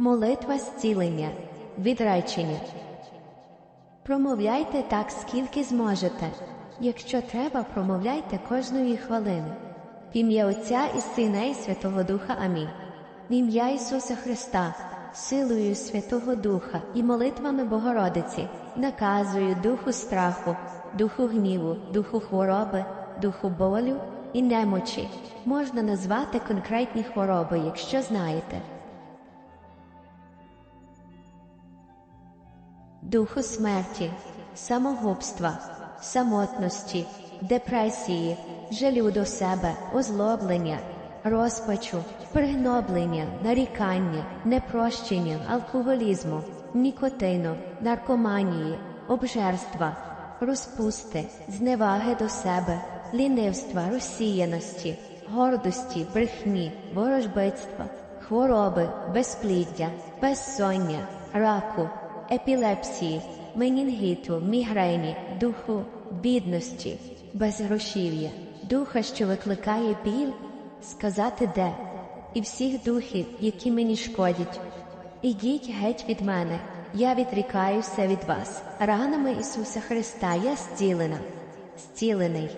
Молитва зцілення, відречення. Промовляйте так, скільки зможете. Якщо треба, промовляйте кожної хвилини. В ім'я Отця і Сина і Святого Духа. Амінь. В ім'я Ісуса Христа, силою Святого Духа і молитвами Богородиці, наказую духу страху, духу гніву, духу хвороби, духу болю і немочі. Можна назвати конкретні хвороби, якщо знаєте. Духу смерті, самогубства, самотності, депресії, жалю до себе, озлоблення, розпачу, пригноблення, нарікання, непрощення, алкоголізму, нікотину, наркоманії, обжерства, розпусти, зневаги до себе, лінивства, розсіяності, гордості, брехні, ворожбитства, хвороби, безпліддя, безсоння, раку, епілепсії, менінгіту, мігрені, духу, бідності, безгрошів'я, духа, що викликає біль, сказати де, і всіх духів, які мені шкодять. Ідіть геть від мене, я відрікаюся від вас. Ранами Ісуса Христа я зцілена, зцілений.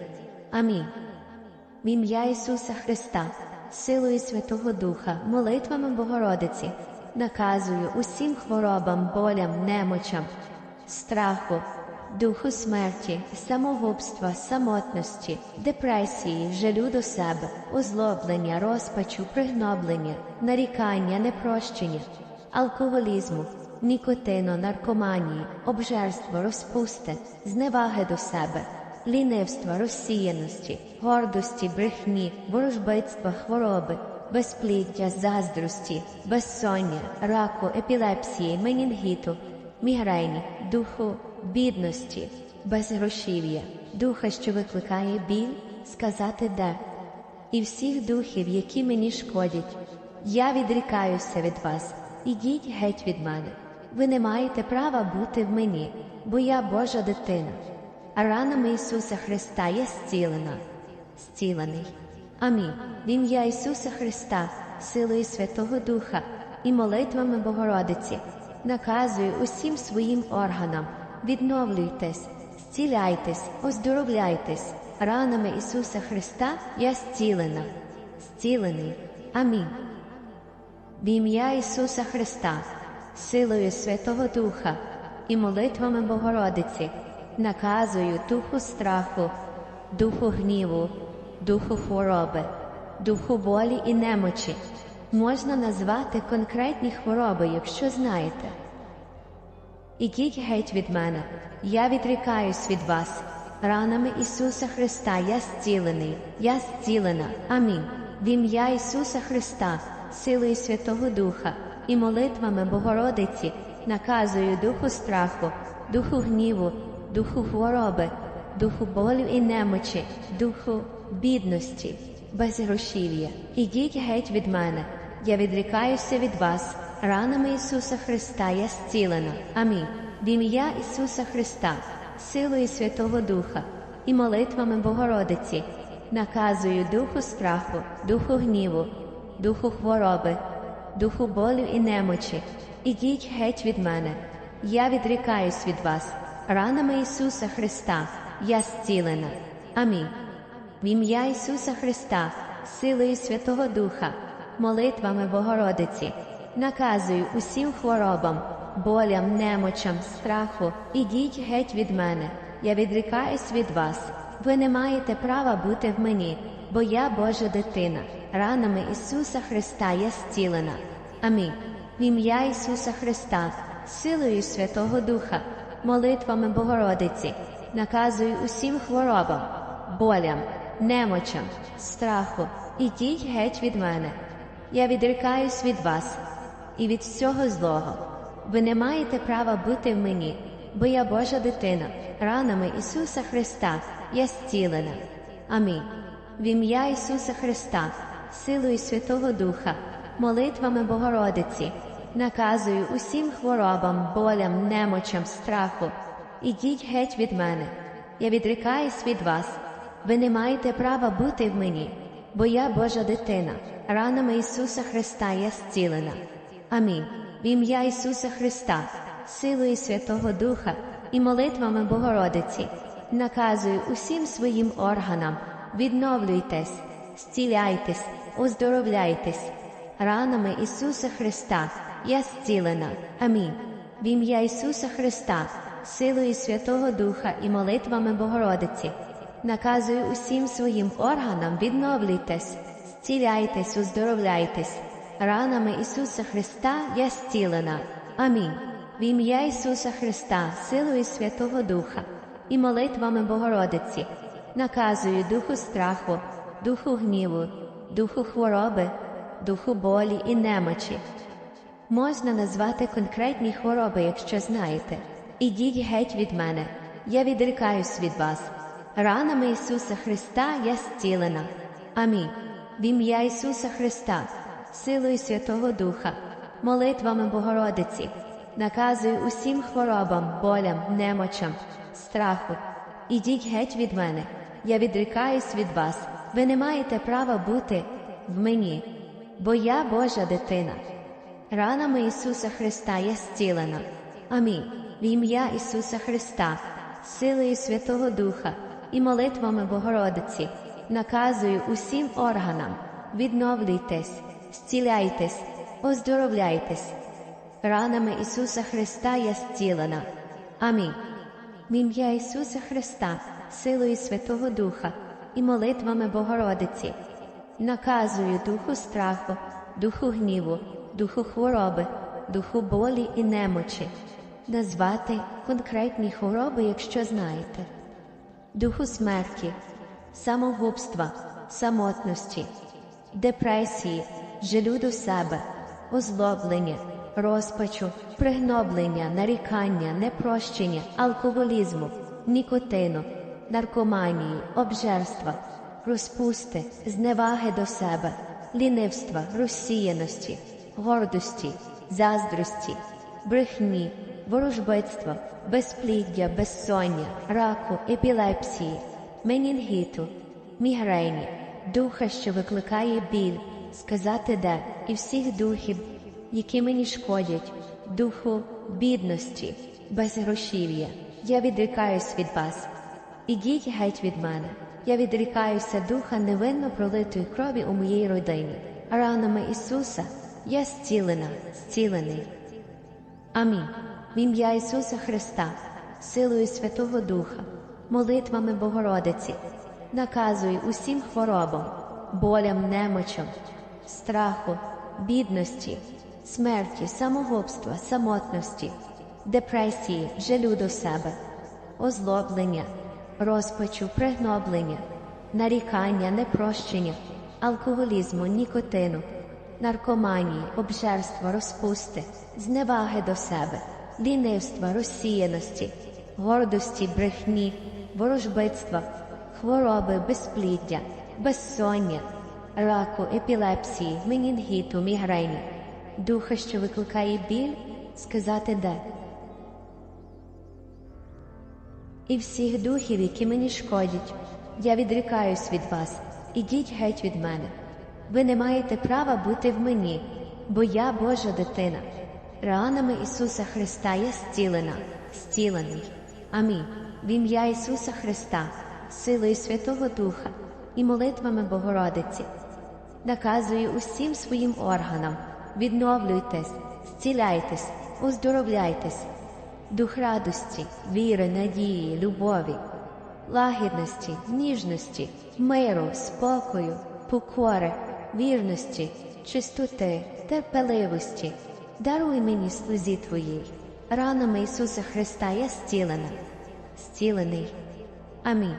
Амінь. В ім'я Ісуса Христа, силою Святого Духа, молитвами Богородиці, наказую усім хворобам, болям, немочам, страху, духу смерті, самогубства, самотності, депресії, жалю до себе, озлоблення, розпачу, пригноблення, нарікання, непрощення, алкоголізму, нікотину, наркоманії, обжерство, розпусти, зневаги до себе. Лінивства, розсіяності, гордості, брехні, ворожбитства, хвороби, безпліття, заздрості, безсоння, раку, епілепсії, менінгіту, мігрені, духу, бідності, безгрошів'я, духа, що викликає біль, сказати де, і всіх духів, які мені шкодять. Я відрікаюся від вас, ідіть геть від мене. Ви не маєте права бути в мені, бо я Божа дитина. А ранами Ісуса Христа я зцілена, зцілений. Амінь. В ім'я Ісуса Христа, силою Святого Духа і молитвами Богородиці, наказую усім своїм органам, відновлюйтесь, зціляйтесь, оздоровляйтесь. Ранами Ісуса Христа я зцілена, зцілений. Амінь. В ім'я Ісуса Христа, силою Святого Духа і молитвами Богородиці, наказую духу страху, духу гніву, духу хвороби, духу болі і немочі. Можна назвати конкретні хвороби, якщо знаєте. Ідіть геть від мене, я відрікаюсь від вас. Ранами Ісуса Христа я зцілений, я зцілена. Амінь. В ім'я Ісуса Христа, силою Святого Духа і молитвами Богородиці наказую духу страху, духу гніву, духу хвороби, духу болю і немочі, духу бідності, безгрошів'я. Ідіть геть від мене, я відрікаюся від вас. Ранами Ісуса Христа я зцілена. Амінь. В ім'я Ісуса Христа, силою Святого Духа і молитвами Богородиці, наказую духу страху, духу гніву, духу хвороби, духу болю і немочі. Ідіть геть від мене. Я відрікаюсь від вас. Ранами Ісуса Христа я зцілена. Амінь. В ім'я Ісуса Христа, силою Святого Духа, молитвами Богородиці, наказую усім хворобам, болям, немочам, страху, ідіть геть від мене. Я відрікаюсь від вас. Ви не маєте права бути в мені, бо я Божа дитина. Ранами Ісуса Христа я зцілена. Амінь. В ім'я Ісуса Христа, силою Святого Духа, молитвами Богородиці, наказую усім хворобам, болям, немочам, страху, ідіть геть від мене. Я відрікаюсь від вас і від всього злого. Ви не маєте права бути в мені, бо я Божа дитина, ранами Ісуса Христа я зцілена. Амінь. В ім'я Ісуса Христа, силою Святого Духа, молитвами Богородиці, наказую усім хворобам, болям, немочам, страху. Ідіть геть від мене. Я відрікаюсь від вас. Ви не маєте права бути в мені, бо я Божа дитина, ранами Ісуса Христа я зцілена. Амінь. В ім'я Ісуса Христа, силою Святого Духа і молитвами Богородиці, наказую усім своїм органам, відновлюйтесь, зціляйтесь, оздоровляйтесь. Ранами Ісуса Христа я зцілена. Амінь. В ім'я Ісуса Христа, силою Святого Духа і молитвами Богородиці, наказую усім своїм органам відновлюйтесь, зціляйтесь, оздоровляйтесь. Ранами Ісуса Христа я зцілена. Амінь. В ім'я Ісуса Христа, силою Святого Духа і молитвами Богородиці, наказую духу страху, духу гніву, духу хвороби, духу болі і немочі. Можна назвати конкретні хвороби, якщо знаєте. Ідіть геть від мене, я відрікаюсь від вас. Ранами Ісуса Христа я зцілена. Амінь. В ім'я Ісуса Христа, силою Святого Духа, молитвами Богородиці, наказую усім хворобам, болям, немочам, страху. Ідіть геть від мене, я відрікаюсь від вас. Ви не маєте права бути в мені, бо я Божа дитина. Ранами Ісуса Христа я зцілена. Амінь. В ім'я Ісуса Христа, силою Святого Духа і молитвами Богородиці, наказую усім органам, відновлюйтесь, зціляйтесь, оздоровляйтесь. Ранами Ісуса Христа я зцілена. Амінь. В ім'я Ісуса Христа, силою Святого Духа і молитвами Богородиці, наказую духу страху, духу гніву, духу хвороби, духу болі і немочі, назвати конкретні хвороби, якщо знаєте, духу смерті, самогубства, самотності, депресії, жалю до себе, озлоблення, розпачу, пригноблення, нарікання, непрощення, алкоголізму, нікотину, наркоманії, обжерства, розпусти, зневаги до себе, лінивства, розсіяності, гордості, заздрості, брехні, ворожбитства, безпліддя, безсоння, раку, епілепсії, менінгіту, мігрені, духа, що викликає біль, сказати де, і всіх духів, які мені шкодять, духу бідності, безгрошів'я. Я відрікаюсь від вас. Ідіть геть від мене. Я відрікаюся духа невинно пролитої крові у моїй родині. Ранами Ісуса я зцілена, зцілений. Амінь. В ім'я Ісуса Христа, силою Святого Духа, молитвами Богородиці, наказую усім хворобам, болям, немочам, страху, бідності, смерті, самогубства, самотності, депресії, жалю до себе, озлоблення, розпачу, пригноблення, нарікання, непрощення, алкоголізму, нікотину, наркоманії, обжерства, розпусти, зневаги до себе, лінивства, розсіяності, гордості, брехні, ворожбитства, хвороби, безпліддя, безсоння, раку, епілепсії, менінгіту, мігрені, духа, що викликає біль, сказати де. І всіх духів, які мені шкодять, я відрікаюсь від вас, ідіть геть від мене. Ви не маєте права бути в мені, бо я Божа дитина. Ранами Ісуса Христа я зцілена, зцілений. Амінь. В ім'я Ісуса Христа, силою Святого Духа і молитвами Богородиці. Наказую усім своїм органам, відновлюйтесь, зціляйтесь, оздоровляйтесь, дух радості, віри, надії, любові, лагідності, ніжності, миру, спокою, покори, вірності, чистоти, терпеливості. Даруй мені слузі Твоїй. Ранами Ісуса Христа я зцілена, зцілений. Амінь.